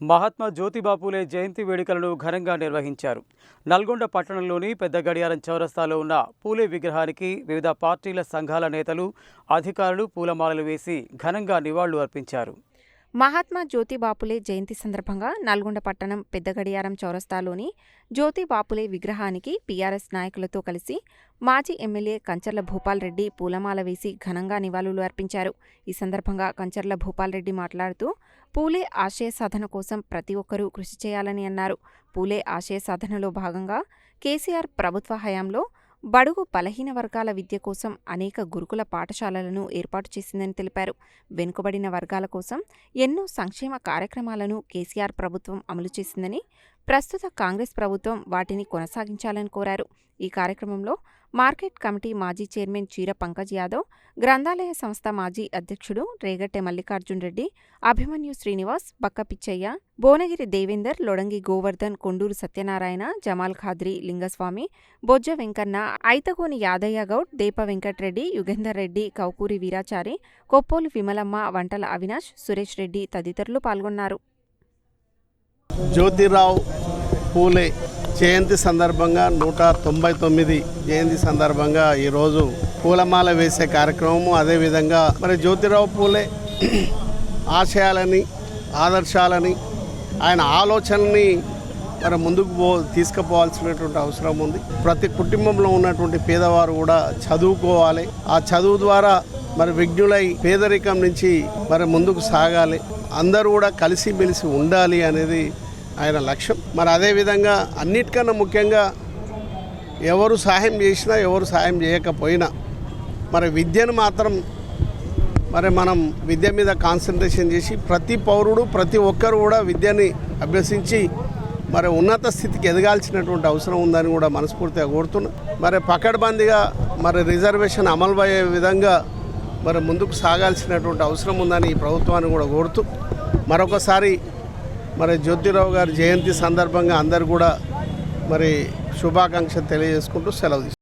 మహాత్మా జ్యోతిబాపులే జయంతి వేడుకలను ఘనంగా నిర్వహించారు. నల్గొండ పట్టణంలోని పెద్ద గడియారం చౌరస్తాలో ఉన్న పూలే విగ్రహానికి వివిధ పార్టీల సంఘాల నేతలు అధికారులు పూలమాలలు వేసి ఘనంగా నివాళులు అర్పించారు. మహాత్మా జ్యోతి బాపులే జయంతి సందర్భంగా నల్గొండ పట్టణం పెద్దగడియారం చౌరస్తాలోని జ్యోతి బాపులే విగ్రహానికి పీఆర్ఎస్ నాయకులతో కలిసి మాజీ ఎమ్మెల్యే కంచర్ల భూపాల్ రెడ్డి పూలమాల వేసి ఘనంగా నివాళులు అర్పించారు. ఈ సందర్భంగా కంచర్ల భూపాల్ రెడ్డి మాట్లాడుతూ పూలే ఆశయ సాధన కోసం ప్రతి ఒక్కరూ కృషి చేయాలని అన్నారు. పూలే ఆశయ సాధనలో భాగంగా కేసీఆర్ ప్రభుత్వ హయాంలో బడుగు బలహీన వర్గాల విద్య కోసం అనేక గురుకుల పాఠశాలలను ఏర్పాటు చేసిందని తెలిపారు. వెనుకబడిన వర్గాల కోసం ఎన్నో సంక్షేమ కార్యక్రమాలను కేసీఆర్ ప్రభుత్వం అమలు చేసిందని ప్రస్తుత కాంగ్రెస్ ప్రభుత్వం వాటిని కొనసాగించాలని కోరారు. ఈ కార్యక్రమంలో మార్కెట్ కమిటీ మాజీ చైర్మన్ చీర పంకజ్ యాదవ్ గ్రంథాలయ సంస్థ మాజీ అధ్యక్షుడు రేగట్టె మల్లికార్జున్ రెడ్డి అభిమన్యు శ్రీనివాస్ బక్క పిచ్చయ్య భువనగిరి దేవేందర్ లొడంగి గోవర్ధన్ కొండూరు సత్యనారాయణ జమాల్ ఖాద్రి లింగస్వామి బొజ్జ వెంకన్న ఐతగోని యాదయ్య గౌడ్ దేప వెంకట్రెడ్డి యుగేందర్ రెడ్డి కౌకూరి వీరాచారి కొప్పోలు విమలమ్మ వంటల అవినాష్ సురేష్ రెడ్డి తదితరులు పాల్గొన్నారు. జ్యోతిరావు పూలే జయంతి సందర్భంగా నూట తొంభై తొమ్మిది జయంతి సందర్భంగా ఈరోజు పూలమాల వేసే కార్యక్రమము. అదేవిధంగా మరి జ్యోతిరావు పూలే ఆశయాలని ఆదర్శాలని ఆయన ఆలోచనని మరి ముందుకు పో తీసుకుపోవాల్సినటువంటి అవసరం ఉంది. ప్రతి కుటుంబంలో ఉన్నటువంటి పేదవారు కూడా చదువుకోవాలి. ఆ చదువు ద్వారా మరి విజ్ఞులై పేదరికం నుంచి మరి ముందుకు సాగాలి. అందరూ కూడా కలిసిమెలిసి ఉండాలి అనేది ఆయన లక్ష్యం. మరి అదేవిధంగా అన్నిటికన్నా ముఖ్యంగా ఎవరు సహాయం చేసినా ఎవరు సహాయం చేయకపోయినా మరి విద్యను మాత్రం మరి మనం విద్య మీద కాన్సన్ట్రేషన్ చేసి ప్రతి పౌరుడు ప్రతి ఒక్కరు కూడా విద్యని అభ్యసించి మరి ఉన్నత స్థితికి ఎదగాల్సినటువంటి అవసరం ఉందని కూడా మనస్ఫూర్తిగా కోరుతున్నా. మరి పకడ్బందీగా మరి రిజర్వేషన్ అమలు అయ్యే విధంగా మరి ముందుకు సాగాల్సినటువంటి అవసరం ఉందని ఈ ప్రభుత్వాన్ని కూడా కోరుతూ మరొకసారి మరి జ్యోతిరావు గారి జయంతి సందర్భంగా అందరు కూడా మరి శుభాకాంక్షలు తెలియజేసుకుంటూ సెలవు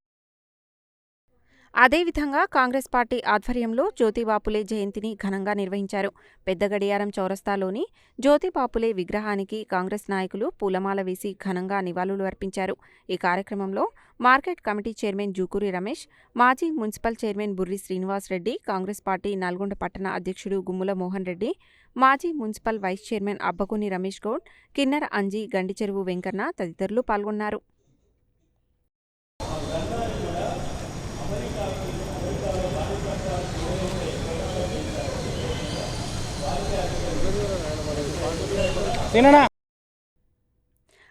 అదేవిధంగా కాంగ్రెస్ పార్టీ ఆధ్వర్యంలో జ్యోతిబాపులే జయంతిని ఘనంగా నిర్వహించారు. పెద్ద గడియారం చౌరస్తాలోని జ్యోతిబాపులే విగ్రహానికి కాంగ్రెస్ నాయకులు పూలమాల వేసి ఘనంగా నివాళులు అర్పించారు. ఈ కార్యక్రమంలో market committee chairman Jukuri Ramesh మాజీ municipal chairman Burri Srinivas Reddy Congress party Nalgonda పట్టణ అధ్యక్షుడు గుమ్ముల మోహన్ రెడ్డి మాజీ municipal vice chairman Abbakuni Ramesh Goud Kinnera Anji Gandicheruvu Venkanna తదితరులు పాల్గొన్నారు.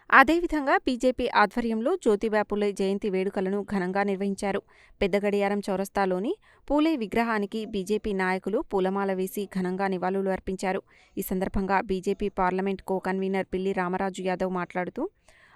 అదేవిధంగా బీజేపీ ఆధ్వర్యంలో జ్యోతిబా పూలే జయంతి వేడుకలను ఘనంగా నిర్వహించారు. పెద్ద గడియారం చౌరస్తాలోని పూలే విగ్రహానికి బీజేపీ నాయకులు పూలమాల వేసి ఘనంగా నివాళులు అర్పించారు. ఈ సందర్భంగా బీజేపీ పార్లమెంట్ కో కన్వీనర్ పిల్లి రామరాజు యాదవ్ మాట్లాడుతూ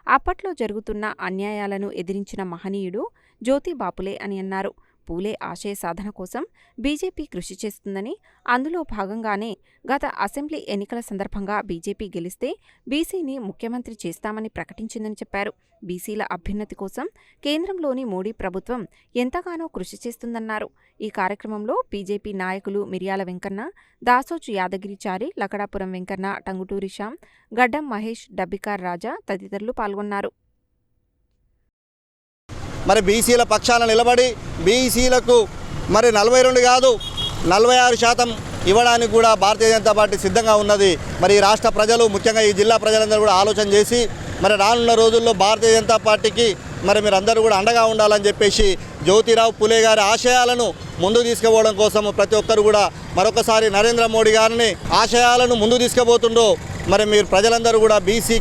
అప్పట్లో జరుగుతున్న అన్యాయాలను ఎదిరించిన మహనీయుడు జ్యోతి బాపులే అని అన్నారు. పూలే ఆశయ సాధన కోసం బీజేపీ కృషి చేస్తుందని అందులో భాగంగానే గత అసెంబ్లీ ఎన్నికల సందర్భంగా బీజేపీ గెలిస్తే బీసీని ముఖ్యమంత్రి చేస్తామని ప్రకటించిందని చెప్పారు. బీసీల అభ్యున్నతి కోసం కేంద్రంలోని మోడీ ప్రభుత్వం ఎంతగానో కృషి చేస్తుందన్నారు. ఈ కార్యక్రమంలో బీజేపీ నాయకులు మిర్యాల వెంకన్న దాసోచు యాదగిరిచారి లకడాపురం వెంకన్న టంగుటూరి శ్యామ్ గడ్డం మహేష్ డబ్బికార్ రాజా తదితరులు పాల్గొన్నారు. మరి బీసీల పక్షాన నిలబడి బీసీలకు మరి నలభై రెండు కాదు నలభై ఆరు శాతం ఇవ్వడానికి కూడా భారతీయ జనతా పార్టీ సిద్ధంగా ఉన్నది. మరి ఈ రాష్ట్ర ప్రజలు ముఖ్యంగా ఈ జిల్లా ప్రజలందరూ కూడా ఆలోచన చేసి మరి రానున్న రోజుల్లో భారతీయ జనతా పార్టీకి మరి మీరు అందరూ కూడా అండగా ఉండాలని చెప్పేసి జ్యోతిరావు పులే గారి ఆశయాలను ముందు తీసుకుపోవడం కోసం ప్రతి ఒక్కరు కూడా మరొకసారి నరేంద్ర మోడీ గారిని ఆశయాలను ముందు తీసుకుపోతుండో మరి మీరు ప్రజలందరూ కూడా BC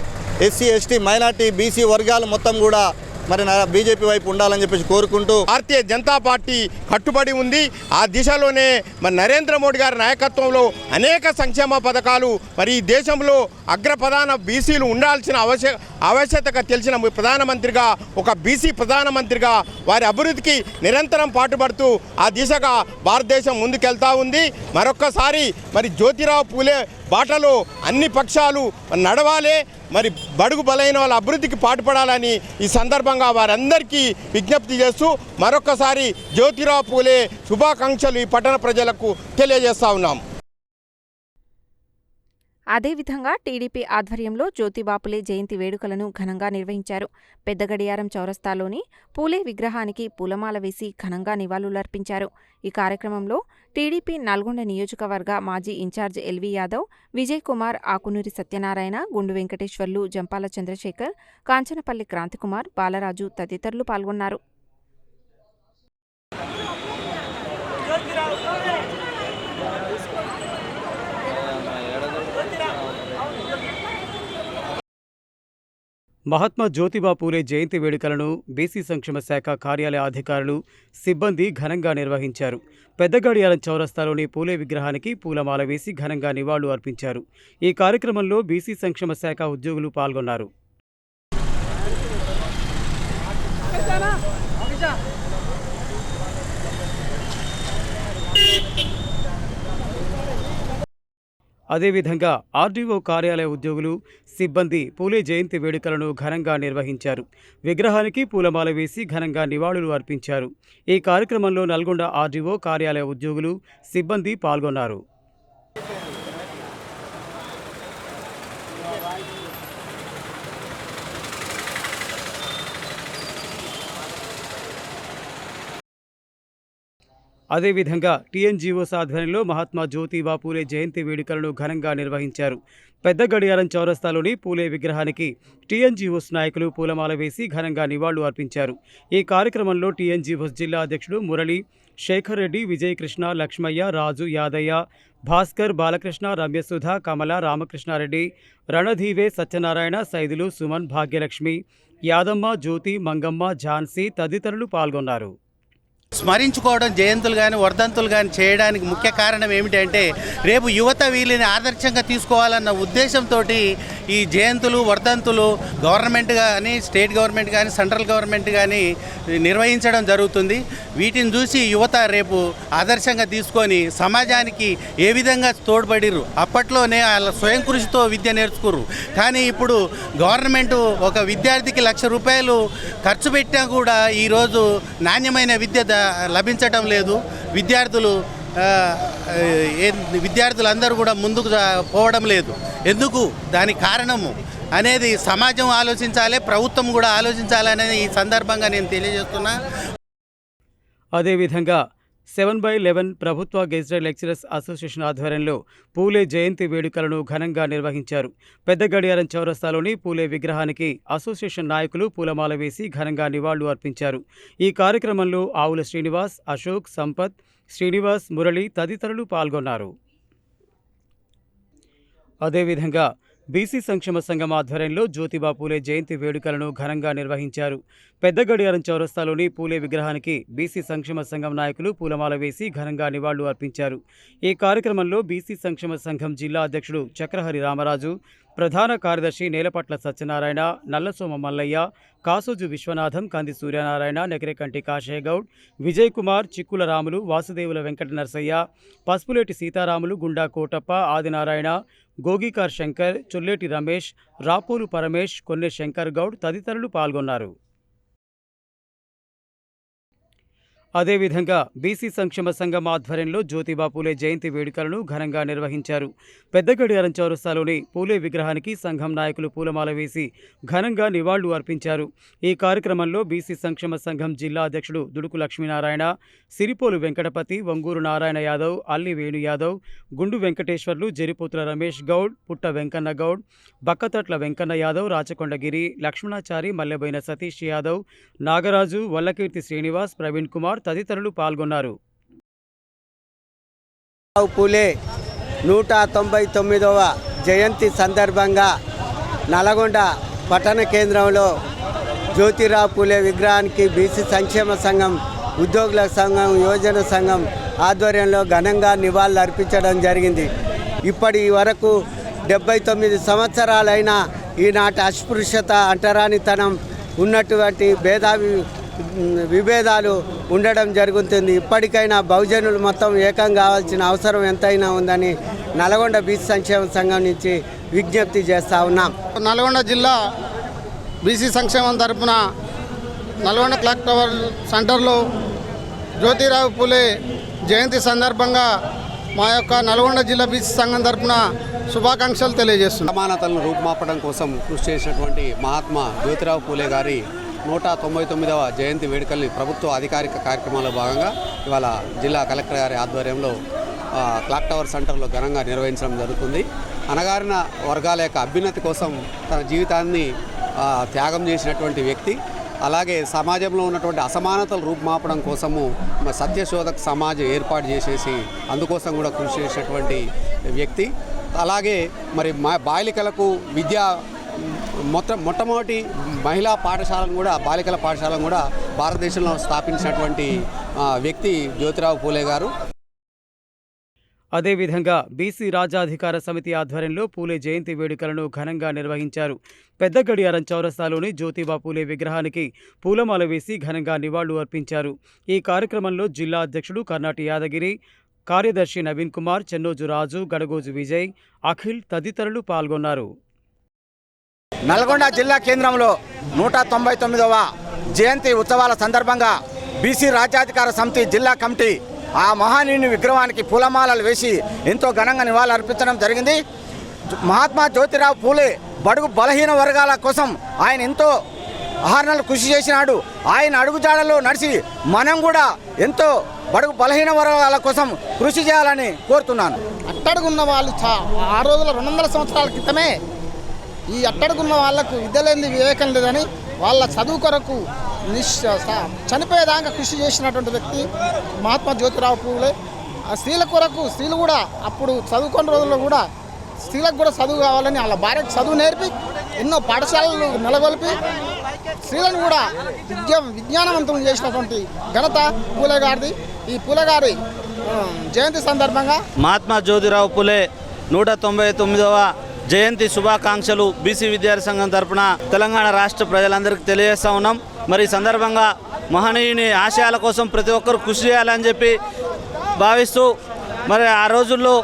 SC ST minority BC వర్గాలు మొత్తం కూడా మరి బీజేపీ వైపు ఉండాలని చెప్పేసి కోరుకుంటూ భారతీయ జనతా పార్టీ కట్టుబడి ఉంది. ఆ దిశలోనే మరి నరేంద్ర మోడీ గారి నాయకత్వంలో అనేక సంక్షేమ పథకాలు మరి ఈ దేశంలో అగ్రప్రధాన బీసీలు ఉండాల్సిన అవశ్య ఆవశ్యకత తెలిసిన ప్రధానమంత్రిగా ఒక బీసీ ప్రధానమంత్రిగా వారి అభివృద్ధికి నిరంతరం పాటుపడుతూ ఆ దిశగా భారతదేశం ముందుకెళ్తా ఉంది. మరొక్కసారి మరి జ్యోతిరావు పూలే బాటలో అన్ని పక్షాలు నడవాలి మరి బడుగు బలైన వాళ్ళ అభివృద్ధికి పాటుపడాలని ఈ సందర్భంగా వారందరికీ విజ్ఞప్తి చేస్తూ మరొకసారి జ్యోతిరావు పూలే శుభాకాంక్షలు ఈ పట్టణ ప్రజలకు తెలియజేస్తా ఉన్నాం. అదేవిధంగా టీడీపీ ఆధ్వర్యంలో జ్యోతిబాపులే జయంతి వేడుకలను ఘనంగా నిర్వహించారు. పెద్ద గడియారం చౌరస్తాలోని పూలే విగ్రహానికి పూలమాల వేసి ఘనంగా నివాళులర్పించారు. ఈ కార్యక్రమంలో టీడీపీ నల్గొండ నియోజకవర్గ మాజీ in charge L V Yadav Vijay Kumar Akunuri Satyanarayana Gundu Venkateswarlu Jampala Chandrasekhar Kanchanapalli Kranthi Kumar Balaraju తదితరులు పాల్గొన్నారు. మహాత్మా జ్యోతిబా పూలే జయంతి వేడుకలను బీసీ సంక్షేమ శాఖ కార్యాలయ అధికారులు సిబ్బంది ఘనంగా నిర్వహించారు. పెద్దగడియాలం చౌరస్తాలోని పూలే విగ్రహానికి పూలమాల వేసి ఘనంగా నివాళులు అర్పించారు ఈ కార్యక్రమంలో బీసీ సంక్షేమ శాఖ ఉద్యోగులు పాల్గొన్నారు. అదేవిధంగా ఆర్డీఓ కార్యాలయ ఉద్యోగులు సిబ్బంది పూలే జయంతి వేడుకలను ఘనంగా నిర్వహించారు. విగ్రహానికి పూలమాల వేసి ఘనంగా నివాళులు అర్పించారు. ఈ కార్యక్రమంలో నల్గొండ ఆర్డీఓ కార్యాలయ ఉద్యోగులు సిబ్బంది పాల్గొన్నారు. అదేవిధంగా టీఎన్జీఓస్ ఆధ్వర్యంలో మహాత్మా జ్యోతిబా పూలే జయంతి వేడుకలను ఘనంగా నిర్వహించారు. పెద్ద గడియారం చౌరస్తాలోని పూలే విగ్రహానికి టీఎన్జీఓస్ నాయకులు పూలమాల వేసి ఘనంగా నివాళులు అర్పించారు. ఈ కార్యక్రమంలో టీఎన్జీఓస్ జిల్లా అధ్యక్షుడు మురళి శేఖర్ రెడ్డి విజయకృష్ణ లక్ష్మయ్య రాజు యాదయ్య భాస్కర్ బాలకృష్ణ రమ్యసుధ కమల రామకృష్ణారెడ్డి రణధీవే సత్యనారాయణ సైదులు సుమన్ భాగ్యలక్ష్మి యాదమ్మ జ్యోతి మంగమ్మ ఝాన్సీ తదితరులు పాల్గొన్నారు. స్మరించుకోవడం జయంతులు కానీ వర్ధంతులు కానీ చేయడానికి ముఖ్య కారణం ఏమిటంటే రేపు యువత వీళ్ళని ఆదర్శంగా తీసుకోవాలన్న ఉద్దేశంతో ఈ జయంతులు వర్ధంతులు గవర్నమెంట్ కానీ స్టేట్ గవర్నమెంట్ కానీ సెంట్రల్ గవర్నమెంట్ కానీ నిర్వహించడం జరుగుతుంది. వీటిని చూసి యువత రేపు ఆదర్శంగా తీసుకొని సమాజానికి ఏ విధంగా తోడ్పడిర్రు? అప్పట్లోనే వాళ్ళ స్వయం కృషితో విద్య నేర్చుకురు కానీ ఇప్పుడు గవర్నమెంట్ ఒక విద్యార్థికి లక్ష రూపాయలు ఖర్చు పెట్టినా కూడా ఈరోజు నాణ్యమైన విద్య లభించటం లేదు. విద్యార్థులు ఆ, ఏ- విద్యార్థులందరూ కూడా ముందుకు పోవడం లేదు. ఎందుకు? దానికి కారణము అనేది సమాజం ఆలోచించాలి ప్రభుత్వం కూడా ఆలోచించాలనేది ఈ సందర్భంగా నేను తెలియజేస్తున్నా. అదేవిధంగా సెవెన్ బై లెవెన్ ప్రభుత్వ గెజిటెడ్ లెక్చరర్స్ అసోసియేషన్ ఆధ్వర్యంలో పూలే జయంతి వేడుకలను ఘనంగా నిర్వహించారు. పెద్ద గడియారం చౌరస్తాలోని పూలే విగ్రహానికి అసోసియేషన్ నాయకులు పూలమాల వేసి ఘనంగా నివాళులు అర్పించారు. ఈ కార్యక్రమంలో ఆవుల శ్రీనివాస్ అశోక్ సంపత్ శ్రీనివాస్ మురళి తదితరులు పాల్గొన్నారు. అదేవిధంగా బీసీ సంక్షేమ సంఘం ఆధ్వర్యంలో జ్యోతిబా పూలే జయంతి వేడుకలను ఘనంగా నిర్వహించారు. పెద్ద గడియారం చౌరస్తాలోని పూలే విగ్రహానికి బీసీ సంక్షేమ సంఘం నాయకులు పూలమాల వేసి ఘనంగా నివాళులు అర్పించారు. ఈ కార్యక్రమంలో బీసీ సంక్షేమ సంఘం జిల్లా అధ్యక్షుడు చక్రహరి రామరాజు ప్రధాన కార్యదర్శి నేలపట్ల సత్యనారాయణ నల్లసోమ మల్లయ్య కాసోజు విశ్వనాథం కంది సూర్యనారాయణ నెగరేకంటి కాశేగౌడ్ విజయ్ కుమార్ చిక్కుల రాములు వాసుదేవుల వెంకట నరసయ్య పసుపులేటి సీతారాములు గుండా కోటప్ప ఆదినారాయణ గోగికార్ శంకర్ చొల్లేటి రమేష్ రాపూరు పరమేష్ కొన్నె శంకర్ గౌడ్ తదితరులు పాల్గొన్నారు. అదేవిధంగా బీసీ సంక్షేమ సంఘం ఆధ్వర్యంలో జ్యోతిబా పూలే జయంతి వేడుకలను ఘనంగా నిర్వహించారు. పెద్దగడియారం చౌరస్తాలోని పూలే విగ్రహానికి సంఘం నాయకులు పూలమాల వేసి ఘనంగా నివాళులు అర్పించారు. ఈ కార్యక్రమంలో బీసీ సంక్షేమ సంఘం జిల్లా అధ్యక్షుడు దుడుకు లక్ష్మీనారాయణ సిరిపోలు వెంకటపతి వంగూరు నారాయణ యాదవ్ అల్లి వేణు యాదవ్ గుండు వెంకటేశ్వర్లు జరిపోతుల రమేష్ గౌడ్ పుట్ట వెంకన్న గౌడ్ బక్కతట్ల వెంకన్న యాదవ్ రాచకొండగిరి లక్ష్మణాచారి మల్లెబోయిన సతీష్ యాదవ్ నాగరాజు వల్లకీర్తి శ్రీనివాస్ ప్రవీణ్ కుమార్ తదితరులు పాల్గొన్నారు. పూలే నూట తొంభై తొమ్మిదవ జయంతి సందర్భంగా నల్గొండ పట్టణ కేంద్రంలో జ్యోతిరావు పూలే విగ్రహానికి బీసీ సంక్షేమ సంఘం ఉద్యోగుల సంఘం యువజన సంఘం ఆధ్వర్యంలో ఘనంగా నివాళులు అర్పించడం జరిగింది. ఇప్పటి వరకు డెబ్బై తొమ్మిది సంవత్సరాలైన ఈనాటి అస్పృశ్యత అంటరానితనం ఉన్నటువంటి భేదావి విభేదాలు ఉండడం జరుగుతుంది. ఇప్పటికైనా బహుజనులు మొత్తం ఏకం కావాల్సిన అవసరం ఎంతైనా ఉందని నల్గొండ బీసీ సంక్షేమ సంఘం నుంచి విజ్ఞప్తి చేస్తా ఉన్నాం. నల్గొండ జిల్లా బీసీ సంక్షేమం తరపున నల్గొండ క్లాక్ టవర్ సెంటర్లో జ్యోతిరావు పూలే జయంతి సందర్భంగా మా యొక్క నల్గొండ జిల్లా బీసీ సంఘం తరఫున శుభాకాంక్షలు తెలియజేస్తున్నాం. సమానతలను రూపుమాపడం కోసం కృషి చేసినటువంటి మహాత్మా జ్యోతిరావు పూలే గారి నూట తొంభై తొమ్మిదవ జయంతి వేడుకల్ని ప్రభుత్వ అధికారిక కార్యక్రమాల్లో భాగంగా ఇవాళ జిల్లా కలెక్టర్ గారి ఆధ్వర్యంలో క్లాక్ టవర్ సెంటర్లో ఘనంగా నిర్వహించడం జరుగుతుంది. అనగారిన వర్గాల యొక్క అభ్యున్నతి కోసం తన జీవితాన్ని త్యాగం చేసినటువంటి వ్యక్తి అలాగే సమాజంలో ఉన్నటువంటి అసమానతలు రూపుమాపడం కోసము సత్యశోధక సమాజం ఏర్పాటు చేసేసి అందుకోసం కూడా కృషి చేసినటువంటి వ్యక్తి. అలాగే మరి మా బాలికలకు విద్య మొత్తం మొట్టమొదటి మహిళా పాఠశాలను కూడా బాలికల పాఠశాలను కూడా భారతదేశంలో స్థాపించినటువంటి వ్యక్తి జ్యోతిరావు పూలే గారు. అదేవిధంగా బీసీ రాజ్యాధికార సమితి ఆధ్వర్యంలో పూలే జయంతి వేడుకలను ఘనంగా నిర్వహించారు. పెద్ద గడియారం చౌరస్తాలోని జ్యోతిబా పూలే విగ్రహానికి పూలమాల వేసి ఘనంగా నివాళులు అర్పించారు. ఈ కార్యక్రమంలో జిల్లా అధ్యక్షుడు కర్ణాటి యాదగిరి కార్యదర్శి నవీన్ కుమార్ చెన్నోజు రాజు గడగోజు విజయ్ అఖిల్ తదితరులు పాల్గొన్నారు. నల్గొండ జిల్లా కేంద్రంలో నూట తొంభై తొమ్మిదవ జయంతి ఉత్సవాల సందర్భంగా బీసీ రాజ్యాధికార సమితి జిల్లా కమిటీ ఆ మహానీయుని విగ్రహానికి పూలమాలలు వేసి ఎంతో ఘనంగా నివాళులు అర్పించడం జరిగింది. మహాత్మా జ్యోతిరావు పూలే బడుగు బలహీన వర్గాల కోసం ఆయన ఎంతో ఆహరణలు కృషి చేసినాడు. ఆయన అడుగుజాడలో నడిచి మనం కూడా ఎంతో బడుగు బలహీన వర్గాల కోసం కృషి చేయాలని కోరుతున్నాను. అట్టడుగున్న వాళ్ళు చా ఆ రోజుల రెండు వందల సంవత్సరాల క్రితమే ఈ అట్టడుకున్న వాళ్ళకు విద్య వివేకం లేదని వాళ్ళ చదువు కొరకు నిశ్ స- చనిపోయేదాకా కృషి చేసినటువంటి వ్యక్తి మహాత్మా జ్యోతిరావు పూలే. ఆ స్త్రీల కొరకు స్త్రీలు కూడా అప్పుడు చదువుకున్న రోజుల్లో కూడా స్త్రీలకు కూడా చదువు కావాలని వాళ్ళ భార్యకు చదువు నేర్పి ఎన్నో పాఠశాలలు నెలకొల్పి స్త్రీలను కూడా విద్య విజ్ఞానవంతం చేసినటువంటి ఘనత పూలే గారిది. ఈ పూలే గారి జయంతి సందర్భంగా మహాత్మా జ్యోతిరావు పులే నూట తొంభై తొమ్మిదవ జయంతి శుభాకాంక్షలు బీసీ విద్యార్థి సంఘం తరఫున తెలంగాణ రాష్ట్ర ప్రజలందరికీ తెలియజేస్తా ఉన్నాం. మరి సందర్భంగా మహనీయుని ఆశయాల కోసం ప్రతి ఒక్కరు కృషి చేయాలని చెప్పి భావిస్తూ మరి ఆ రోజుల్లో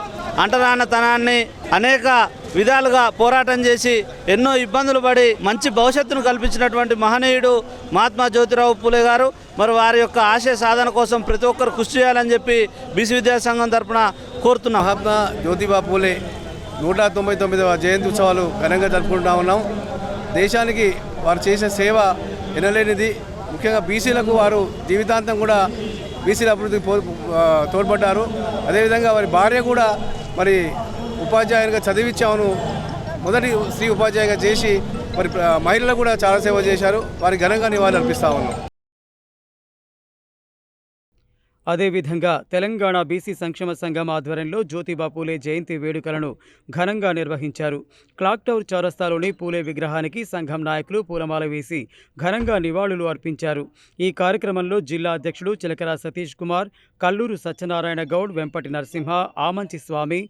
అంటరానతనాన్ని అనేక విధాలుగా పోరాటం చేసి ఎన్నో ఇబ్బందులు పడి మంచి భవిష్యత్తును కల్పించినటువంటి మహనీయుడు మహాత్మా జ్యోతిరావు పూలే గారు మరి వారి యొక్క ఆశయ సాధన కోసం ప్రతి ఒక్కరు కృషి చేయాలని చెప్పి బీసీ విద్యాసంఘం తరఫున కోరుతున్నాం. మహాత్మా జ్యోతిబా పూలే నూట తొంభై తొమ్మిదవ జయంతి ఉత్సవాలు ఘనంగా జరుపుకుంటా ఉన్నాం. దేశానికి వారు చేసిన సేవ ఎనలేనిది. ముఖ్యంగా బీసీలకు వారు జీవితాంతం కూడా బీసీల అభివృద్ధికి తోడ్పడ్డారు. అదేవిధంగా వారి భార్య కూడా మరి ఉపాధ్యాయునిగా చదివించామను మొదటి స్త్రీ ఉపాధ్యాయుగా చేసి మరి మహిళలు కూడా చాలా సేవ చేశారు. వారికి ఘనంగా నివాళులు అర్పిస్తా ఉన్నాం. అదేవిధంగా తెలంగాణ బీసీ సంక్షేమ సంఘం ఆధ్వర్యంలో జ్యోతిబా పూలే జయంతి వేడుకలను ఘనంగా నిర్వహించారు. క్లాక్ టవర్ చౌరస్తాలోని పూలే విగ్రహానికి సంఘం నాయకులు పూలమాల వేసి ఘనంగా నివాళులు అర్పించారు. ఈ కార్యక్రమంలో జిల్లా అధ్యక్షుడు చిలకర సతీష్ కుమార్ కల్లూరు సత్యనారాయణ గౌడ్ వెంపటి నరసింహ ఆమంచి స్వామి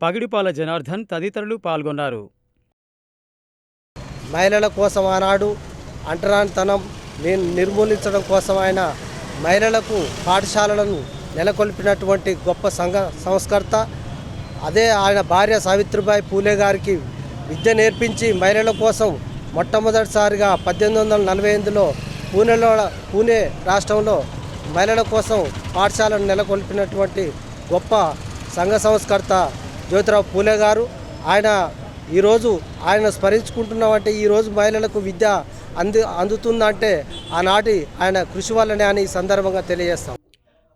పగిడిపాల జనార్దన్ తదితరులు పాల్గొన్నారు. మహిళల కోసం ఆనాడు అంటరానితనం నిర్మూలించడం కోసం ఆయన మహిళలకు పాఠశాలలను నెలకొల్పినటువంటి గొప్ప సంఘ సంస్కర్త. అదే ఆయన భార్య సావిత్రిబాయి పూలే గారికి విద్య నేర్పించి మహిళల కోసం మొట్టమొదటిసారిగా పద్దెనిమిది వందల నలభై ఎనిమిదిలో పూణేలో పూణే రాష్ట్రంలో మహిళల కోసం పాఠశాలను నెలకొల్పినటువంటి గొప్ప సంఘ సంస్కర్త జ్యోతిరావు పూలే గారు. ఆయన ఈరోజు ఆయన స్మరించుకుంటున్నామంటే ఈరోజు మహిళలకు విద్య అంది అందుతుందంటే ఆనాటి ఆయన కృషి వల్లనే అని ఈ సందర్భంగా తెలియజేస్తాం.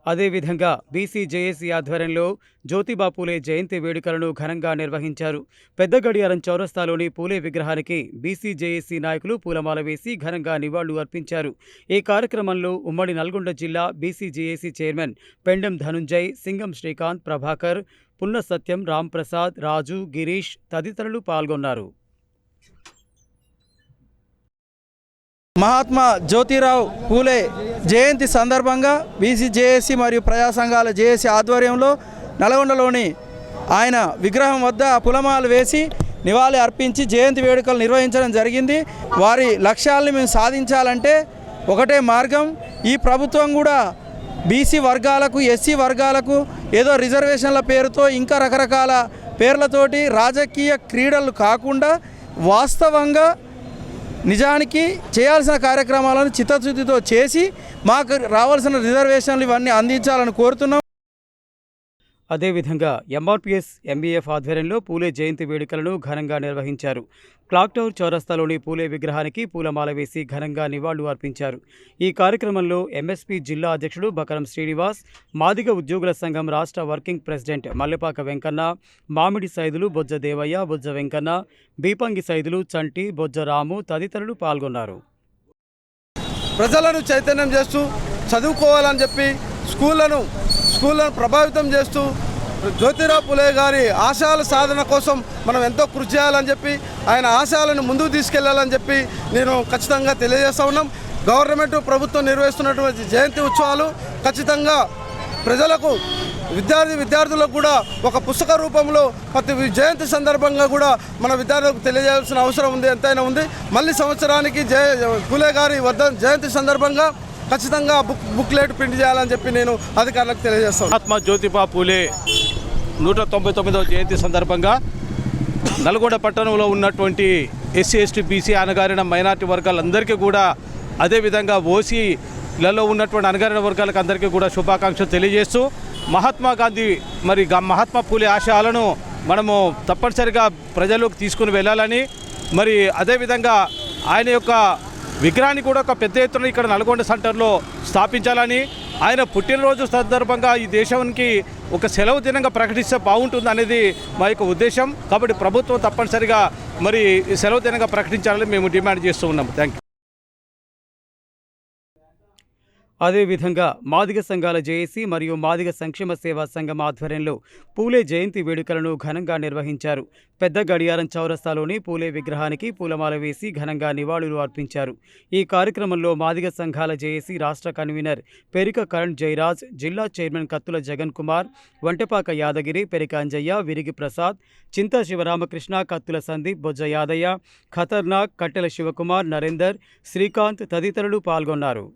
అదేవిధంగా బీసీ జేఏసీ ఆధ్వర్యంలో జ్యోతిబా పూలే జయంతి వేడుకలను ఘనంగా నిర్వహించారు. పెద్ద గడియారం చౌరస్తాలోని పూలే విగ్రహానికి బీసీ జేఏసీ నాయకులు పూలమాల వేసి ఘనంగా నివాళులు అర్పించారు. ఈ కార్యక్రమంలో ఉమ్మడి నల్గొండ జిల్లా BC JAC chairman Pendam Dhanunjay Singam Srikanth Prabhakar Punna Satyam Ramprasad Raju Girish తదితరులు పాల్గొన్నారు. మహాత్మా జ్యోతిరావు పూలే జయంతి సందర్భంగా బీసీ జేఏసీ మరియు ప్రజా సంఘాల జేఏసీ ఆధ్వర్యంలో నల్గొండలోని ఆయన విగ్రహం వద్ద పులమాలు వేసి నివాళి అర్పించి జయంతి వేడుకలు నిర్వహించడం జరిగింది. వారి లక్ష్యాలను మేము సాధించాలంటే ఒకటే మార్గం. ఈ ప్రభుత్వం కూడా బీసీ వర్గాలకు ఎస్సీ వర్గాలకు ఏదో రిజర్వేషన్ల పేరుతో ఇంకా రకరకాల పేర్లతోటి రాజకీయ క్రీడలు కాకుండా వాస్తవంగా నిజానికి చేయాల్సిన కార్యక్రమాలను చిత్తశుద్ధితో చేసి మాకు రావాల్సిన రిజర్వేషన్లు ఇవన్నీ అందించాలని కోరుతున్నాం. అదేవిధంగా ఎంఆర్పిఎస్ ఎంబీఎఫ్ ఆధ్వర్యంలో పూలే జయంతి వేడుకలను ఘనంగా నిర్వహించారు. క్లాక్ టవర్ చౌరస్తాలోని పూలే విగ్రహానికి పూలమాల వేసి ఘనంగా నివాళులు అర్పించారు. ఈ కార్యక్రమంలో ఎంఎస్పీ జిల్లా అధ్యక్షుడు బకరం శ్రీనివాస్ మాదిగ ఉద్యోగుల సంఘం రాష్ట్ర వర్కింగ్ ప్రెసిడెంట్ మల్లెపాక వెంకన్న మామిడి సైదులు బొజ్జ దేవయ్య బొజ్జ వెంకన్న బీపంగి సైదులు చంటి బొజ్జ రాము తదితరులు పాల్గొన్నారు. ప్రజలను చైతన్యం చేస్తూ చదువుకోవాలని చెప్పి స్కూళ్ళను స్కూళ్ళను ప్రభావితం చేస్తూ జ్యోతిరావు పులే గారి ఆశయాల సాధన కోసం మనం ఎంతో కృషి చేయాలని చెప్పి ఆయన ఆశయాలను ముందుకు తీసుకెళ్ళాలని చెప్పి నేను ఖచ్చితంగా తెలియజేస్తూ ఉన్నాం. గవర్నమెంట్ ప్రభుత్వం నిర్వహిస్తున్నటువంటి జయంతి ఉత్సవాలు ఖచ్చితంగా ప్రజలకు విద్యార్థి విద్యార్థులకు కూడా ఒక పుస్తక రూపంలో ప్రతి వి- జయంతి సందర్భంగా కూడా మన విద్యార్థులకు తెలియజేయాల్సిన అవసరం ఉంది ఎంతైనా ఉంది. మళ్ళీ సంవత్సరానికి జయ పూలే గారి వద్ద జయంతి సందర్భంగా ఖచ్చితంగా బుక్ బుక్లెట్ ప్రింట్ చేయాలని చెప్పి నేను అధికారులకు తెలియజేస్తాను. మహాత్మా జ్యోతిబా పూలే నూట తొంభై తొమ్మిదవ జయంతి సందర్భంగా నల్గొండ పట్టణంలో ఉన్నటువంటి ఎస్సీ ఎస్టీ బీసీ అనగారిన మైనార్టీ వర్గాలందరికీ కూడా అదేవిధంగా ఓసీలలో ఉన్నటువంటి అనగారిన వర్గాలకు అందరికీ కూడా శుభాకాంక్షలు తెలియజేస్తూ మహాత్మా గాంధీ మరి మహాత్మా పూలే ఆశయాలను మనము తప్పనిసరిగా ప్రజలకు తీసుకుని వెళ్ళాలని మరి అదేవిధంగా ఆయన యొక్క విగ్రహాన్ని కూడా ఒక పెద్ద ఎత్తున ఇక్కడ నల్గొండ సెంటర్లో స్థాపించాలని. ఆయన పుట్టినరోజు సందర్భంగా ఈ దేశానికి ఒక సెలవు దినంగా ప్రకటిస్తే బాగుంటుంది అనేది మా యొక్క ఉద్దేశం. కాబట్టి ప్రభుత్వం తప్పనిసరిగా మరి సెలవు దినంగా ప్రకటించాలని మేము డిమాండ్ చేస్తూ ఉన్నాము. థ్యాంక్ యూ అదేవిధంగా మాదిగ సంఘాల జేఏసీ మరియు మాదిగ సంక్షేమ సేవా సంఘం ఆధ్వర్యంలో పూలే జయంతి వేడుకలను ఘనంగా నిర్వహించారు. పెద్ద గడియారం చౌరస్తాలోని పూలే విగ్రహానికి పూలమాల వేసి ఘనంగా నివాళులు అర్పించారు. ఈ కార్యక్రమంలో మాదిగ సంఘాల జేఏసీ రాష్ట్ర కన్వీనర్ పెరిక కరణ్ జయరాజ్ జిల్లా చైర్మన్ కత్తుల జగన్ కుమార్ వంటపాక యాదగిరి పెరిక అంజయ్య విరిగి ప్రసాద్ చింతా శివరామకృష్ణ కత్తుల సందీప్ బొజ్జ యాదయ్య ఖతర్నాక్ కట్టెల శివకుమార్ నరేందర్ శ్రీకాంత్ తదితరులు పాల్గొన్నారు.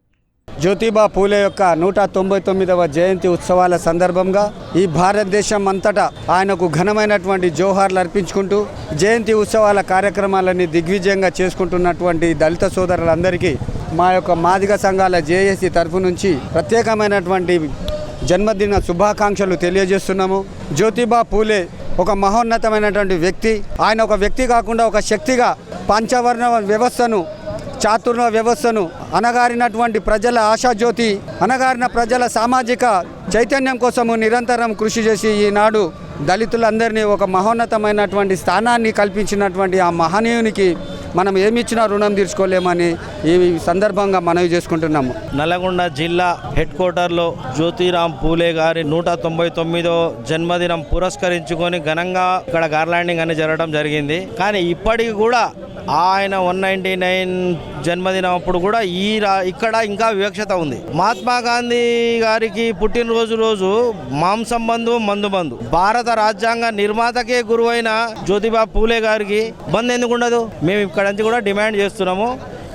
జ్యోతిబా పూలే యొక్క నూట తొంభై తొమ్మిదవ జయంతి ఉత్సవాల సందర్భంగా ఈ భారతదేశం అంతటా ఆయనకు ఘనమైనటువంటి జోహార్లు అర్పించుకుంటూ జయంతి ఉత్సవాల కార్యక్రమాలని దిగ్విజయంగా చేసుకుంటున్నటువంటి దళిత సోదరులందరికీ మా యొక్క మాదిగ సంఘాల జేఏసీ తరఫు నుంచి ప్రత్యేకమైనటువంటి జన్మదిన శుభాకాంక్షలు తెలియజేస్తున్నాము. జ్యోతిబా పూలే ఒక మహోన్నతమైనటువంటి వ్యక్తి. ఆయన ఒక వ్యక్తి కాకుండా ఒక శక్తిగా పంచవర్ణ వ్యవస్థను చాతుర్ణ వ్యవస్థను అనగారినటువంటి ప్రజల ఆశాజ్యోతి అనగారిన ప్రజల సామాజిక చైతన్యం కోసము నిరంతరం కృషి చేసి ఈనాడు దళితులందరినీ ఒక మహోన్నతమైనటువంటి స్థానాన్ని కల్పించినటువంటి ఆ మహనీయునికి మనం ఏమిచ్చినా రుణం తీర్చుకోలేమని ఈ సందర్భంగా మనవి చేసుకుంటున్నాము. నల్గొండ జిల్లా హెడ్ క్వార్టర్లో జ్యోతిరామ్ పూలే గారి నూట తొంభై తొమ్మిదో జన్మదినం పురస్కరించుకొని ఘనంగా ఇక్కడ గార్లాండింగ్ అని జరగడం జరిగింది. కానీ ఇప్పటికి కూడా ఆయన వన్ నైంటీ నైన్ జన్మదినం అప్పుడు కూడా ఈ రా ఇక్కడ ఇంకా వివక్షత ఉంది. మహాత్మా గాంధీ గారికి పుట్టినరోజు రోజు మాంసం బంధు మందు బంధు భారత రాజ్యాంగ నిర్మాతకే గురువైన జ్యోతిబా పూలే గారికి బంద్ ఎందుకు ఉండదు? మేము ఇక్కడ నుంచి కూడా డిమాండ్ చేస్తున్నాము.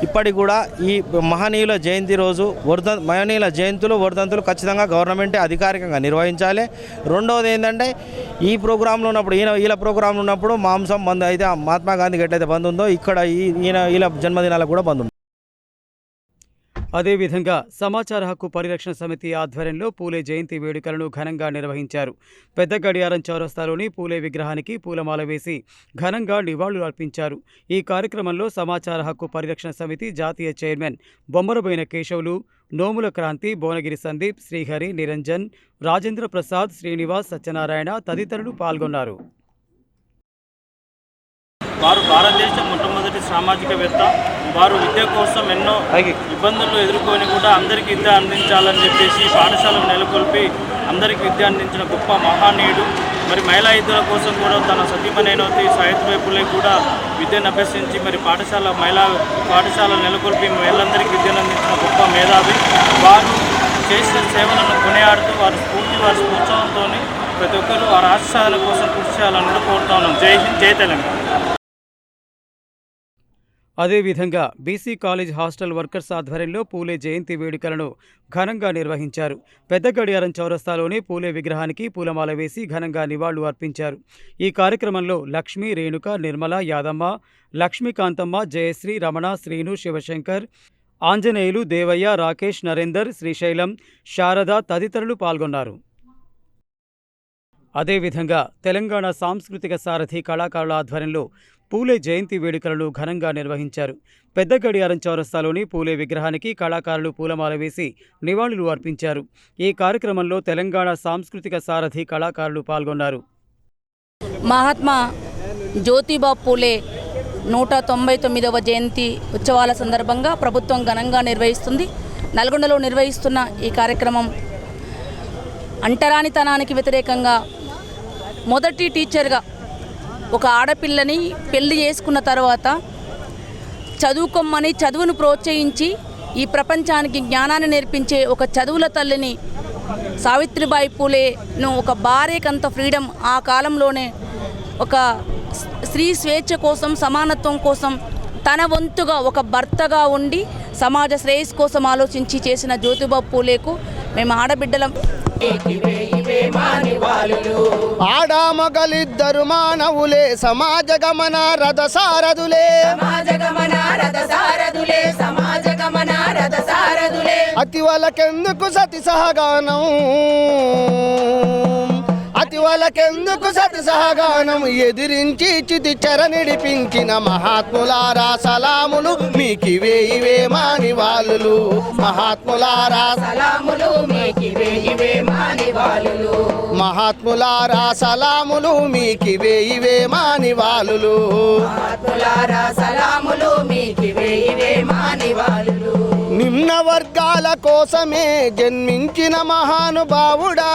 ఇప్పటికి కూడా ఈ మహనీయుల జయంతి రోజు వర్ధ మహనీయుల జయంతులు వర్ధంతులు ఖచ్చితంగా గవర్నమెంటే అధికారికంగా నిర్వహించాలి. రెండవది ఏంటంటే ఈ ప్రోగ్రాంలో ఉన్నప్పుడు ఈయన వీళ్ళ ప్రోగ్రాంలో ఉన్నప్పుడు మాంసం బంద్ అయితే మహాత్మా గాంధీకి ఎట్లయితే బంద్ ఉందో ఇక్కడ ఈ ఈయన వీళ్ళ జన్మదినాలకు కూడా బంద్ అదేవిధంగా సమాచార హక్కు పరిరక్షణ సమితి ఆధ్వర్యంలో పూలే జయంతి వేడుకలను ఘనంగా నిర్వహించారు. పెద్ద గడియారం చౌరస్తాలోని పూలే విగ్రహానికి పూలమాల వేసి ఘనంగా నివాళులు అర్పించారు. ఈ కార్యక్రమంలో సమాచార హక్కు పరిరక్షణ సమితి జాతీయ చైర్మన్ బొమ్మరబోయిన కేశవులు నోముల క్రాంతి భువనగిరి సందీప్ శ్రీహరి నిరంజన్ రాజేంద్ర ప్రసాద్ శ్రీనివాస్ సత్యనారాయణ తదితరులు పాల్గొన్నారు. వారు భారతదేశ మొట్టమొదటి సామాజికవేత్త. వారు విద్య కోసం ఎన్నో ఇబ్బందులు ఎదుర్కొని కూడా అందరికీ విద్య అందించాలని చెప్పేసి పాఠశాలను నెలకొల్పి అందరికీ విద్య అందించిన గొప్ప మహానీయుడు. మరి మహిళా విద్యల కోసం కూడా తన సతీమణైనవతి సావిత్రిబాయి పులే కూడా విద్యను అభ్యసించి మరి పాఠశాల మహిళా పాఠశాలను నెలకొల్పి మహిళలందరికీ విద్యను అందించిన గొప్ప మేధావి. వారు చేసిన సేవలను కొనియాడుతూ వారి స్ఫూర్తి వారి స్ఫూర్తితో ప్రతి ఒక్కరూ వారి ఆశయాల కోసం కృషి చేయాలని కూడా కోరుతా ఉన్నాం. జై హింద్ జై తెలంగాణ. అదేవిధంగా బీసీ కాలేజ్ హాస్టల్ వర్కర్స్ ఆధ్వర్యంలో పూలే జయంతి వేడుకలను ఘనంగా నిర్వహించారు. పెద్ద గడియారం చౌరస్తాలోని పూలే విగ్రహానికి పూలమాల వేసి ఘనంగా నివాళులు అర్పించారు. ఈ కార్యక్రమంలో లక్ష్మి రేణుక నిర్మల యాదమ్మ లక్ష్మీకాంతమ్మ జయశ్రీ రమణ శ్రీను శివశంకర్ ఆంజనేయులు దేవయ్య రాకేష్ నరేందర్ శ్రీశైలం శారద తదితరులు పాల్గొన్నారు. అదేవిధంగా తెలంగాణ సాంస్కృతిక సారథి కళాకారుల ఆధ్వర్యంలో పూలే జయంతి వేడుకలను ఘనంగా నిర్వహించారు. పెద్ద గడియారం చౌరస్తాలోని పూలే విగ్రహానికి కళాకారులు పూలమాల వేసి నివాళులు అర్పించారు. ఈ కార్యక్రమంలో తెలంగాణ సాంస్కృతిక సారథి కళాకారులు పాల్గొన్నారు. మహాత్మా జ్యోతిబా పూలే నూట తొంభై తొమ్మిదవ జయంతి ఉత్సవాల సందర్భంగా ప్రభుత్వం ఘనంగా నిర్వహిస్తుంది. నల్గొండలో నిర్వహిస్తున్న ఈ కార్యక్రమం అంటరానితనానికి వ్యతిరేకంగా మొదటి టీచర్గా ఒక ఆడపిల్లని పెళ్ళి చేసుకున్న తర్వాత చదువుకోమని చదువును ప్రోత్సహించి ఈ ప్రపంచానికి జ్ఞానాన్ని నేర్పించే ఒక చదువుల తల్లిని సావిత్రిబాయి పూలేను ఒక భార్యకంత ఫ్రీడమ్ ఆ కాలంలోనే ఒక స్త్రీ స్వేచ్ఛ కోసం సమానత్వం కోసం తన వంతుగా ఒక భర్తగా ఉండి సమాజ శ్రేయస్ కోసం ఆలోచించి చేసిన జ్యోతిబా పూలేకు మేము ఆడబిడ్డలం. ఆడామగలిద్దరు మానవులే సమాజ గమన రథ సారథులే అతి వాళ్ళకెందుకు సతి సహగానం వాళ్ళకెందుకు సహగానం ఎదిరించి చితి చెర నిడిపించిన మహాత్ములారా సలాములు మీకివే ఇవే మాని వాళ్ళు మహాత్ములారా సలాములు మీకివే ఇవే మాని వాళ్ళు మహాత్ములారా సలాములు మీకివే ఇవే మాని వాళ్ళు నిమ్న వర్గాల కోసమే జన్మించిన మహానుభావుడా.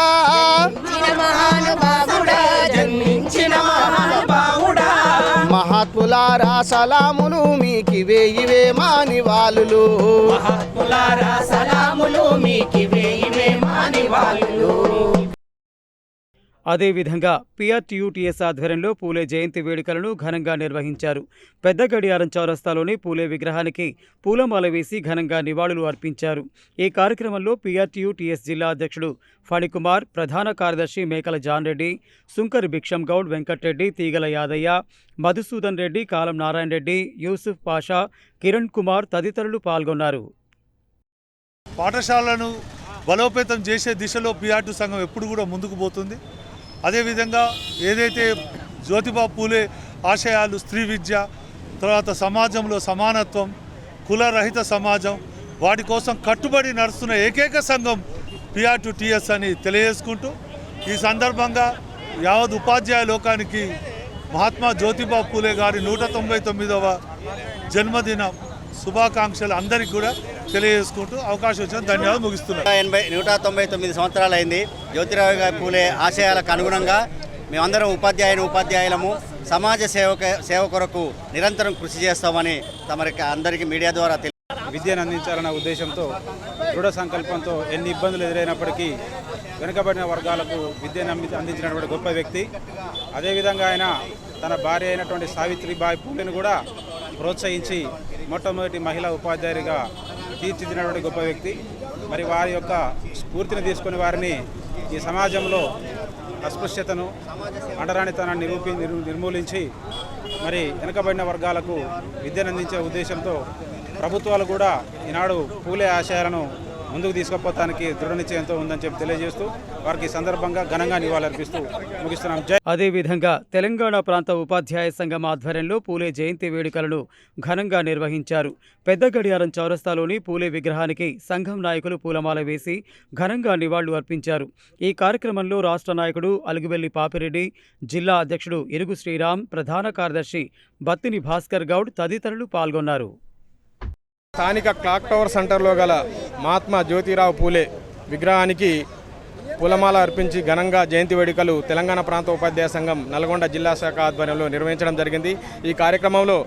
జన్మించిన మహానుభావుడా మహాత్ములారా సలాములు మీకివే ఇవే మాని వాళ్ళు మహాత్ములారా సలాములు మీకివే ఇవే మాని వాళ్ళు అదేవిధంగా పిఆర్టీయూటీఎస్ ఆధ్వర్యంలో పూలే జయంతి వేడుకలను ఘనంగా నిర్వహించారు. పెద్ద గడియారం చౌరస్తాలోని పూలే విగ్రహానికి పూలమాల వేసి ఘనంగా నివాళులు అర్పించారు. ఈ కార్యక్రమంలో పిఆర్టీయూటీఎస్ జిల్లా అధ్యక్షుడు ఫణికుమార్ ప్రధాన కార్యదర్శి మేకల జాన్ రెడ్డి సుంకర్ భిక్షం గౌడ్ వెంకట్రెడ్డి తీగల యాదయ్య మధుసూదన్ రెడ్డి కాలం నారాయణ రెడ్డి యూసుఫ్ పాషా కిరణ్ కుమార్ తదితరులు పాల్గొన్నారు. పాఠశాలను బలోపేతం చేసే దిశలో పిఆర్టీ సంఘం ఎప్పుడు కూడా ముందుకు పోతుంది. అదేవిధంగా ఏదైతే జ్యోతిబా పూలే ఆశయాలు స్త్రీ విద్య తర్వాత సమాజంలో సమానత్వం కులరహిత సమాజం వాటి కోసం కట్టుబడి నడుస్తున్న ఏకైక సంఘం పిఆర్టు టీఎస్ అని తెలియజేసుకుంటూ ఈ సందర్భంగా యావత్ ఉపాధ్యాయ లోకానికి మహాత్మా జ్యోతిబా పూలే గారి నూట తొంభై తొమ్మిదవ జన్మదిన శుభాకాంక్షలు అందరికీ కూడా తెలియజేసుకుంటూ అవకాశం వచ్చిన ధన్యవాదాలు ముగిస్తున్నాను. ఎనభై నూట తొంభై తొమ్మిది సంవత్సరాలు అయింది జ్యోతిరావు గారి పూలే ఆశయాలకు అనుగుణంగా మేమందరం ఉపాధ్యాయుని ఉపాధ్యాయులము సమాజ సేవక సేవ కొరకు నిరంతరం కృషి చేస్తామని తమరికి అందరికీ మీడియా ద్వారా విద్యను అందించాలన్న ఉద్దేశంతో దృఢ సంకల్పంతో ఎన్ని ఇబ్బందులు ఎదురైనప్పటికీ వెనుకబడిన వర్గాలకు విద్యను అంది- అందించినటువంటి గొప్ప వ్యక్తి. అదేవిధంగా ఆయన తన భార్య అయినటువంటి సావిత్రిబాయి పూలెను కూడా ప్రోత్సహించి మొట్టమొదటి మహిళా ఉపాధ్యాయుడిగా తీర్చిదిద్దినటువంటి గొప్ప వ్యక్తి. మరి వారి యొక్క స్ఫూర్తిని తీసుకుని వారిని ఈ సమాజంలో అస్పృశ్యతను అంటరానితనాన్ని నిరూపి నిర్మూలించి మరి వెనుకబడిన వర్గాలకు విద్యను అందించే ఉద్దేశంతో ప్రభుత్వాలు కూడా ఈనాడు పూలే ఆశయాలను ముందుకు తీసుకుపోతానికి దృఢ నిశ్చయంతో ఉందని చెప్పి తెలియజేస్తూ వారికి సందర్భంగా ఘనంగా నివాళులర్పిస్తూ ముగిస్తున్నాం. జై అదేవిధంగా తెలంగాణ ప్రాంత ఉపాధ్యాయ సంఘం ఆధ్వర్యంలో పూలే జయంతి వేడుకలను ఘనంగా నిర్వహించారు. పెద్ద గడియారం చౌరస్తాలోని పూలే విగ్రహానికి సంఘం నాయకులు పూలమాల వేసి ఘనంగా నివాళులు అర్పించారు. ఈ కార్యక్రమంలో రాష్ట్ర నాయకుడు అలుగువెల్లి పాపిరెడ్డి జిల్లా అధ్యక్షుడు ఇరుగు శ్రీరామ్ ప్రధాన కార్యదర్శి బత్తిని భాస్కర్ గౌడ్ తదితరులు పాల్గొన్నారు. స్థానిక క్లాక్ టవర్ సెంటర్లో గల మహాత్మా జ్యోతిరావు పూలే విగ్రహానికి పూలమాల అర్పించి ఘనంగా జయంతి వేడుకలు తెలంగాణ ప్రాంత ఉపాధ్యాయ సంఘం నల్గొండ జిల్లా శాఖ ఆధ్వర్యంలో నిర్వహించడం జరిగింది. ఈ కార్యక్రమంలో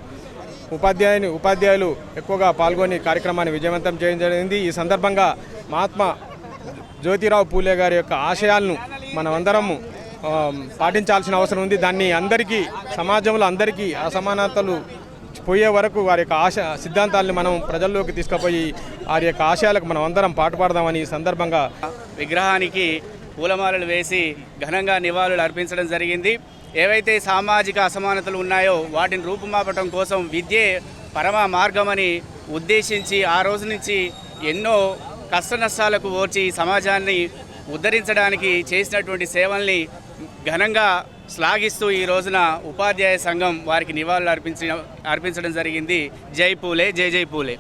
ఉపాధ్యాయుని ఉపాధ్యాయులు ఎక్కువగా పాల్గొని కార్యక్రమాన్ని విజయవంతం చేయడం జరిగింది. ఈ సందర్భంగా మహాత్మా జ్యోతిరావు పూలే గారి యొక్క ఆశయాలను మనమందరము పాటించాల్సిన అవసరం ఉంది. దాన్ని అందరికీ సమాజంలో అందరికీ అసమానతలు పోయే వరకు వారి యొక్క ఆశ సిద్ధాంతాలను మనం ప్రజల్లోకి తీసుకుపోయి వారి యొక్క ఆశయాలకు మనం అందరం పాటుపడదామని ఈ సందర్భంగా విగ్రహానికి పూలమాలలు వేసి ఘనంగా నివాళులు అర్పించడం జరిగింది. ఏవైతే సామాజిక అసమానతలు ఉన్నాయో వాటిని రూపుమాపటం కోసం విద్యే పరమ మార్గమని ఉద్దేశించి ఆ రోజు నుంచి ఎన్నో కష్ట నష్టాలకు ఓర్చి సమాజాన్ని ఉద్ధరించడానికి చేసినటువంటి సేవల్ని ఘనంగా శ్లాఘిస్తూ ఈ రోజున ఉపాధ్యాయ సంఘం వారికి నివాళులు అర్పించిన అర్పించడం జరిగింది. జై పూలే జై జై పూలే.